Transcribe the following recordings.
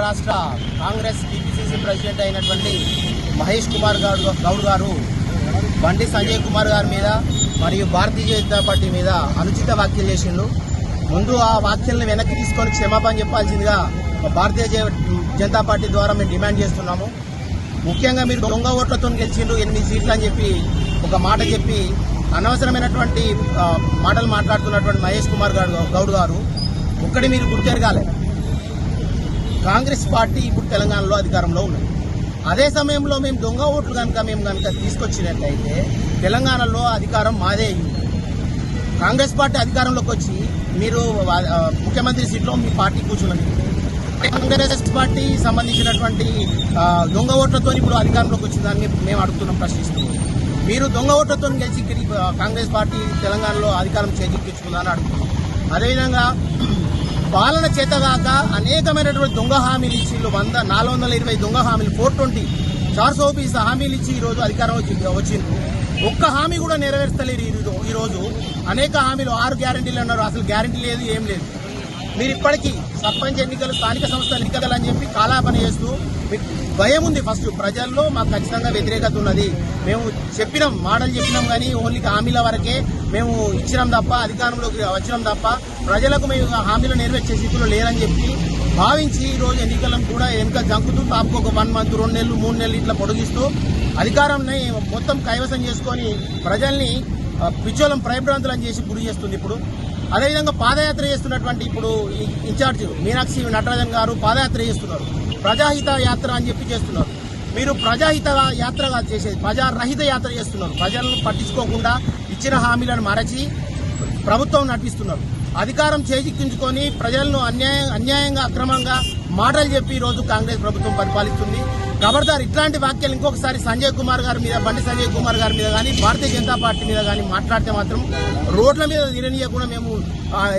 రాష్ట్ర Congress TPCC president అయినటువంటి మహేష్ కుమార్ గారు గౌడ్ గారు బండి సంజయ్ కుమార్ గారి మీద మరియు భారతీయ జనతా పార్టీ మీద అనుచిత వ్యాఖ్యలు చేసిండు ముందు ఆ వ్యాఖ్యలను వెనక్కి తీసుకొని క్షమాపణ చెప్పాల్సిందిగా భారతీయ జనతా పార్టీ ద్వారా మేము డిమాండ్ చేస్తున్నాము. ముఖ్యంగా మీరు దొంగ ఓట్లతో గెలిచిండ్రు ఎనిమిది సీట్లు అని చెప్పి ఒక మాట చెప్పి అనవసరమైనటువంటి మాటలు మాట్లాడుతున్నటువంటి మహేష్ కుమార్ గారు గౌడ్ గారు ఒక్కడి మీరు గుర్తెరగాలి కాంగ్రెస్ పార్టీ ఇప్పుడు తెలంగాణలో అధికారంలో ఉన్నది. అదే సమయంలో మేము దొంగ ఓట్లు కనుక మేము కనుక తీసుకొచ్చినట్లయితే తెలంగాణలో అధికారం మాదే కాంగ్రెస్ పార్టీ అధికారంలోకి వచ్చి మీరు ముఖ్యమంత్రి సీట్లో మీ పార్టీ కూర్చున్నది. కాంగ్రెస్ పార్టీ సంబంధించినటువంటి దొంగ ఓట్లతో ఇప్పుడు అధికారంలోకి వచ్చిందని మేము- మేము అడుగుతున్నాం ప్రశ్నిస్తున్నాం. మీరు దొంగ ఓట్లతో గెలిచి కాంగ్రెస్ పార్టీ తెలంగాణలో అధికారం చేజిక్కించుకుందని అడుగుతున్నాం. అదేవిధంగా పాలన చేతగాక అనేకమైనటువంటి దొంగ హామీలు ఇచ్చి వంద నాలుగు వందల ఇరవై దొంగ హామీలు ఫోర్ ట్వంటీ చార్ సో పీస్ హామీలు ఇచ్చి ఈ రోజు అధికారం వచ్చింది ఒక్క హామీ కూడా నెరవేర్చలేరు ఈ రోజు- అనేక హామీలు ఆరు గ్యారంటీలు అన్నారు. అసలు గ్యారంటీ లేదు ఏం లేదు. మీరు ఇప్పటికీ సర్పంచ్ ఎన్నికలు స్థానిక సంస్థల ఎన్నికలు అని చెప్పి కాలాపన చేస్తూ మీకు భయం ఉంది ఫస్ట్. ప్రజల్లో మాకు ఖచ్చితంగా వ్యతిరేకత ఉన్నది. మేము చెప్పినాం మాటలు చెప్పినాం కానీ ఓన్లీ హామీల వరకే మేము ఇచ్చినాం తప్ప అధికారంలోకి వచ్చినాం తప్ప ప్రజలకు మేము హామీలు నెరవేర్చే స్థితిలో లేరని చెప్పి భావించి ఈరోజు రోజు ఎన్నికలను కూడా వెనుక జంకుతూ తాపుకు ఒక వన్ మంత్ రెండు నెలలు మూడు నెలలు ఇట్లా పొడిగిస్తూ అధికారాన్ని మొత్తం కైవసం చేసుకొని ప్రజల్ని పిచ్చోలం పిచ్చోళం చేసి గురి చేస్తుంది ఇప్పుడు. అదేవిధంగా పాదయాత్ర చేస్తున్నటువంటి ఇప్పుడు ఇన్ఛార్జ్ మీనాక్షి నటరాజన్ గారు పాదయాత్ర చేస్తున్నారు. ప్రజాహిత యాత్ర అని చెప్పి చేస్తున్నారు. మీరు ప్రజాహిత యాత్రగా చేసేది ప్రజారహిత యాత్ర చేస్తున్నారు. ప్రజలను పట్టించుకోకుండా ఇచ్చిన హామీలను మరచి ప్రభుత్వం నడిపిస్తున్నారు. అధికారం చేజిక్కించుకొని ప్రజలను అన్యాయం అన్యాయంగా అక్రమంగా మాటలు చెప్పి ఈరోజు రోజు కాంగ్రెస్ ప్రభుత్వం పరిపాలిస్తుంది. ఖబర్దార్ ఇట్లాంటి వ్యాఖ్యలు ఇంకొకసారి సంజయ్ కుమార్ గారి మీద బండి సంజయ్ కుమార్ గారి మీద కానీ భారతీయ జనతా పార్టీ మీద కానీ మాట్లాడితే మాత్రం రోడ్ల మీద నిరనీయకుండా మేము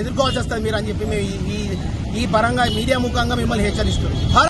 ఎదుర్కోవాల్సి వస్తుంది మీరు అని చెప్పి మేము ఈ- ఈ పరంగా మీడియా ముఖంగా మిమ్మల్ని హెచ్చరిస్తున్నాం.